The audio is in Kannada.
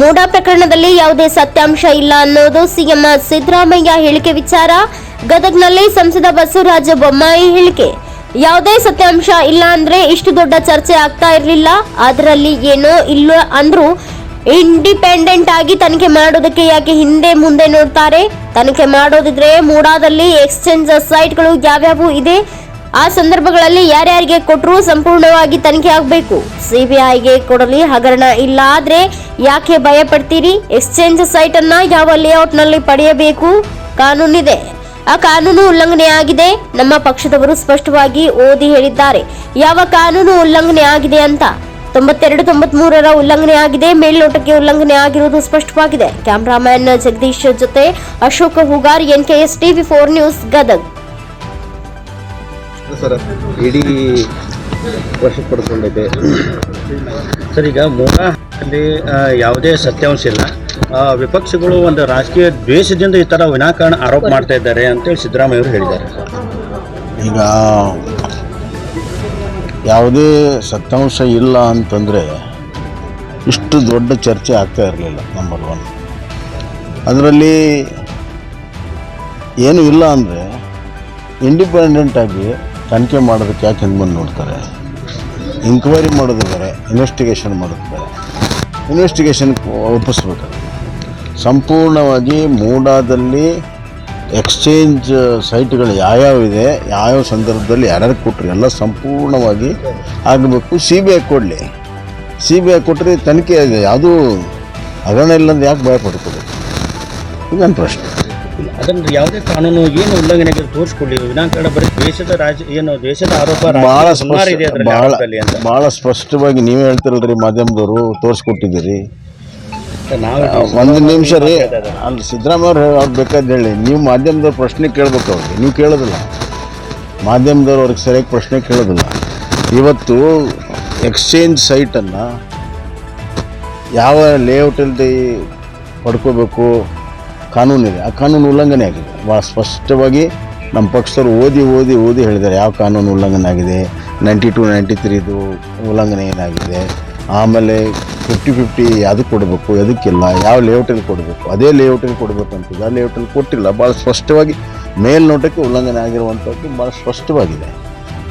ಮೂಡಾ ಪ್ರಕರಣದಲ್ಲಿ ಯಾವುದೇ ಸತ್ಯಾಂಶ ಇಲ್ಲ ಅನ್ನೋದು ಸಿಎಂ ಸಿದ್ದರಾಮಯ್ಯ ಹೇಳಿಕೆ ವಿಚಾರ. ಗದಗ್ನಲ್ಲಿ ಸಂಸದ ಬಸವರಾಜ ಬೊಮ್ಮಾಯಿ ಹೇಳಿಕೆ. ಯಾವುದೇ ಸತ್ಯಾಂಶ ಇಲ್ಲ ಅಂದ್ರೆ ಇಷ್ಟು ದೊಡ್ಡ ಚರ್ಚೆ ಆಗ್ತಾ ಇರಲಿಲ್ಲ. ಅದರಲ್ಲಿ ಏನೋ ಇಲ್ಲ ಅಂದ್ರೂ ಇಂಡಿಪೆಂಡೆಂಟ್ ಆಗಿ ತನಿಖೆ ಮಾಡೋದಕ್ಕೆ ಯಾಕೆ ಹಿಂದೆ ಮುಂದೆ ನೋಡ್ತಾರೆ? ತನಿಖೆ ಮಾಡೋದಿದ್ರೆ ಮೂಡಾದಲ್ಲಿ ಎಕ್ಸ್ಚೇಂಜ್ ಸೈಟ್ಗಳು ಯಾವ್ಯಾವು ಇದೆ? ಆ ಸಂದರ್ಭಗಳಲ್ಲಿ ಯಾರ್ಯಾರಿಗೆ ಕೊಟ್ಟರು ಸಂಪೂರ್ಣವಾಗಿ ತನಿಖೆ ಆಗಬೇಕು. ಸಿಬಿಐಗೆ ಕೊಡಲಿ ಹಗರಣ ಇಲ್ಲ ಆದ್ರೆ ಯಾಕೆ ಭಯ ಪಡ್ತೀರಿ ಎಕ್ಸ್ಚೇಂಜ್ ಸೈಟ್ ಅನ್ನ ಯಾವ ಲೇಔಟ್ನಲ್ಲಿ ಪಡೆಯಬೇಕು? ಕಾನೂನಿದೆ. ಆ ಕಾನೂನು ಉಲ್ಲಂಘನೆ ಆಗಿದೆ. ನಮ್ಮ ಪಕ್ಷದವರು ಸ್ಪಷ್ಟವಾಗಿ ಓದಿ ಹೇಳಿದ್ದಾರೆ. ಯಾವ ಕಾನೂನು ಉಲ್ಲಂಘನೆ ಆಗಿದೆ ಅಂತ. ತೊಂಬತ್ತೆರಡು, ತೊಂಬತ್ಮೂರರ ಉಲ್ಲಂಘನೆ ಆಗಿದೆ. ಮೇಲ್ನೋಟಕ್ಕೆ ಉಲ್ಲಂಘನೆ ಆಗಿರುವುದು ಸ್ಪಷ್ಟವಾಗಿದೆ. ಕ್ಯಾಮ್ರಾಮ್ಯಾನ್ ಜಗದೀಶ್ ಜೊತೆ Ashok Hugar, NKS TV four news Gadag. Sir ಇಡೀ ವರ್ಷ ಪಡ್ಕೊಂಡೈತೆ. ಸರ್ ಈಗ ಮೂಲ ಅಲ್ಲಿ ಯಾವುದೇ ಸತ್ಯಾಂಶ ಇಲ್ಲ. ಆ, ವಿಪಕ್ಷಗಳು ಒಂದು ರಾಜಕೀಯ ದ್ವೇಷದಿಂದ ಈ ಥರ ವಿನಾಕಾರಣ ಆರೋಪ ಮಾಡ್ತಾ ಇದ್ದಾರೆ ಅಂತೇಳಿ ಸಿದ್ದರಾಮಯ್ಯ ಅವರು ಹೇಳಿದ್ದಾರೆ. ಈಗ ಯಾವುದೇ ಸತ್ಯಾಂಶ ಇಲ್ಲ ಅಂತಂದರೆ ಇಷ್ಟು ದೊಡ್ಡ ಚರ್ಚೆ ಆಗ್ತಾ ಇರಲಿಲ್ಲ ನಂಬರ್ ಒನ್ ಅದರಲ್ಲಿ ಏನು ಇಲ್ಲ ಅಂದರೆ ಇಂಡಿಪೆಂಡೆಂಟಾಗಿ ತನಿಖೆ ಮಾಡೋದಕ್ಕೆ ಯಾಕೆ ಹಿಂದೆ ಬಂದು ನೋಡ್ತಾರೆ? ಇನ್ಕ್ವೈರಿ ಮಾಡೋದಿದ್ದಾರೆ ಇನ್ವೆಸ್ಟಿಗೇಷನ್ ಮಾಡುತ್ತಾರೆ. ಇನ್ವೆಸ್ಟಿಗೇಷನ್ ಒಪ್ಪಿಸ್ಬೇಕು. ಸಂಪೂರ್ಣವಾಗಿ ಮೂಡಾದಲ್ಲಿ ಎಕ್ಸ್ಚೇಂಜ್ ಸೈಟ್ಗಳು ಯಾವ್ಯಾವಿದೆ ಯಾವ್ಯಾವ ಸಂದರ್ಭದಲ್ಲಿ ಯಾರ್ಯಾರು ಕೊಟ್ಟರು ಎಲ್ಲ ಸಂಪೂರ್ಣವಾಗಿ ಆಗಬೇಕು. ಸಿ ಬಿ ಐ ಕೊಡಲಿ. ಸಿ ಬಿ ಐ ಕೊಟ್ಟರೆ ತನಿಖೆ ಇದೆ. ಯಾವುದೂ ಹಗರಣ ಇಲ್ಲಂದ್ರೆ ಯಾಕೆ ಭಯ ಪಡ್ಕೋಬೇಕು ಪ್ರಶ್ನೆ. ಅದನ್ನು ಯಾವುದೇ ಕಾನೂನು ಏನು ಉಲ್ಲಂಘನೆ ತೋರಿಸ್ಕೊಳ್ಳಿ ವಿನಾಕಾರಣ ಬರೀ ದೇಶದ ರಾಜ ಏನು ದೇಶದ ಆರೋಪ ಬಹಳ ರಾಜಕೀಯ ಇದೆ ಅದರಲ್ಲಿ ಭಾಳ ಆರೋಪದಲ್ಲಿ ಅಂತ. ಭಾಳ ಸ್ಪಷ್ಟವಾಗಿ ನೀವೇ ಹೇಳ್ತಿರಲ್ರಿ ಮಾಧ್ಯಮದವರು ತೋರಿಸ್ಕೊಟ್ಟಿದ್ದೀರಿ. ನಾವು ಒಂದು ನಿಮಿಷ ರೀ. ಅಲ್ಲಿ ಸಿದ್ದರಾಮಯ್ಯ ಅವ್ರು ಅವ್ರು ಬೇಕಾದ್ ಹೇಳಿ. ನೀವು ಮಾಧ್ಯಮದವ್ರು ಪ್ರಶ್ನೆ ಕೇಳಬೇಕು ಅವ್ರಿಗೆ. ನೀವು ಕೇಳೋದಿಲ್ಲ. ಮಾಧ್ಯಮದವ್ರು ಅವ್ರಿಗೆ ಸರಿಯಾಗಿ ಪ್ರಶ್ನೆ ಕೇಳೋದಿಲ್ಲ. ಇವತ್ತು ಎಕ್ಸ್ಚೇಂಜ್ ಸೈಟನ್ನು ಯಾವ ಲೇಔಟಲ್ಲಿ ಪಡ್ಕೋಬೇಕು? ಕಾನೂನಿದೆ. ಆ ಕಾನೂನು ಉಲ್ಲಂಘನೆ ಆಗಿದೆ. ಭಾಳ ಸ್ಪಷ್ಟವಾಗಿ ನಮ್ಮ ಪಕ್ಷದವರು ಓದಿ ಓದಿ ಓದಿ ಹೇಳಿದ್ದಾರೆ. ಯಾವ ಕಾನೂನು ಉಲ್ಲಂಘನೆ ಆಗಿದೆ? ನೈಂಟಿ ಟು ನೈಂಟಿ ತ್ರೀದು ಉಲ್ಲಂಘನೆ ಏನಾಗಿದೆ? ಆಮೇಲೆ ಫಿಫ್ಟಿ ಫಿಫ್ಟಿ ಅದಕ್ಕೆ ಕೊಡಬೇಕು? ಅದಕ್ಕಿಲ್ಲ ಯಾವ ಲೇಔಟಲ್ಲಿ ಕೊಡಬೇಕು? ಅದೇ ಲೇಔಟಲ್ಲಿ ಕೊಡಬೇಕು ಅಂತಿದೆ ಆ ಲೇಔಟಲ್ಲಿ ಕೊಟ್ಟಿಲ್ಲ. ಭಾಳ ಸ್ಪಷ್ಟವಾಗಿ ಮೇಲ್ನೋಟಕ್ಕೆ ಉಲ್ಲಂಘನೆ ಆಗಿರುವಂಥದ್ದು ಭಾಳ ಸ್ಪಷ್ಟವಾಗಿದೆ.